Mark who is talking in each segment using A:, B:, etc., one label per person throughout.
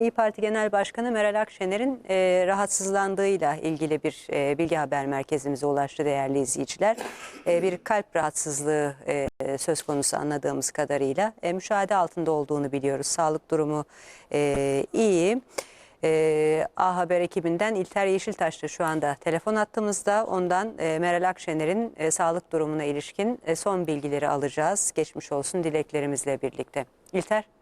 A: İyi Parti Genel Başkanı Meral Akşener'in e, rahatsızlandığıyla ilgili bir e, bilgi haber merkezimize ulaştı değerli izleyiciler. E, bir kalp rahatsızlığı e, söz konusu anladığımız kadarıyla e, müşahede altında olduğunu biliyoruz. Sağlık durumu e, iyi. E, A Haber ekibinden İlter Yeşiltaş da şu anda telefon attığımızda ondan e, Meral Akşener'in e, sağlık durumuna ilişkin e, son bilgileri alacağız. Geçmiş olsun dileklerimizle birlikte. İlter.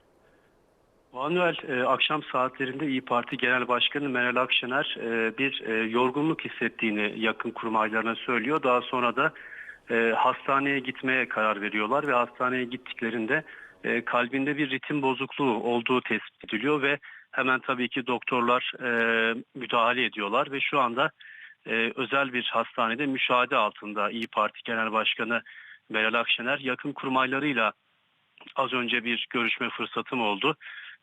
B: Manuel e, akşam saatlerinde İyi Parti Genel Başkanı Meral Akşener e, bir e, yorgunluk hissettiğini yakın kurmaylarına söylüyor. Daha sonra da e, hastaneye gitmeye karar veriyorlar ve hastaneye gittiklerinde e, kalbinde bir ritim bozukluğu olduğu tespit ediliyor ve hemen tabii ki doktorlar e, müdahale ediyorlar ve şu anda e, özel bir hastanede müşahede altında İyi Parti Genel Başkanı Meral Akşener yakın kurmaylarıyla az önce bir görüşme fırsatım oldu.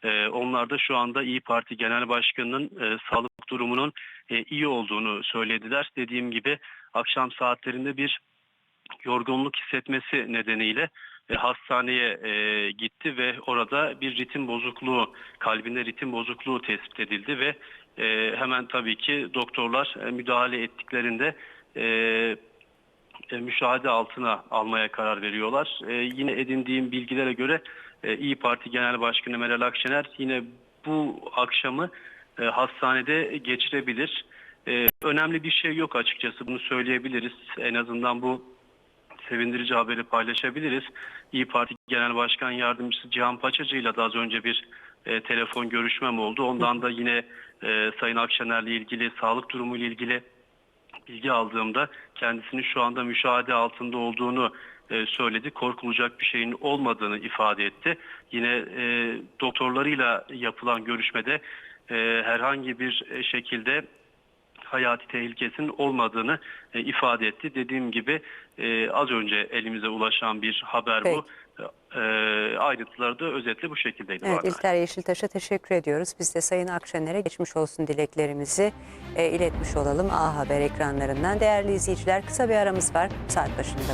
B: Ee, onlar da şu anda İyi Parti Genel Başkanı'nın e, sağlık durumunun e, iyi olduğunu söylediler. Dediğim gibi akşam saatlerinde bir yorgunluk hissetmesi nedeniyle e, hastaneye gitti ve orada bir ritim bozukluğu, kalbinde ritim bozukluğu tespit edildi ve hemen tabii ki doktorlar müdahale ettiklerinde e, müşahede altına almaya karar veriyorlar. E, yine edindiğim bilgilere göre e, İyi Parti Genel Başkanı Meral Akşener yine bu akşamı hastanede geçirebilir. Önemli bir şey yok açıkçası bunu söyleyebiliriz. En azından bu sevindirici haberi paylaşabiliriz. İyi Parti Genel Başkan Yardımcısı Cihan Paçacı ile de az önce bir e, telefon görüşmem oldu. Ondan da yine e, Sayın Akşener'le ilgili, sağlık durumu ile ilgili bilgi aldığımda kendisinin şu anda müşahede altında olduğunu e, söyledi. Korkulacak bir şeyin olmadığını ifade etti. Yine e, doktorlarıyla yapılan görüşmede e, herhangi bir şekilde hayati tehlikesinin olmadığını e, ifade etti. Dediğim gibi e, az önce elimize ulaşan bir haber bu. E, ayrıntıları da özetle bu şekildeydi.
A: Evet. İlter Yeşiltaş'a teşekkür ediyoruz. Biz de Sayın Akşener'e geçmiş olsun dileklerimizi e, iletmiş olalım A Haber ekranlarından. Değerli izleyiciler kısa bir aramız var. Saat başında.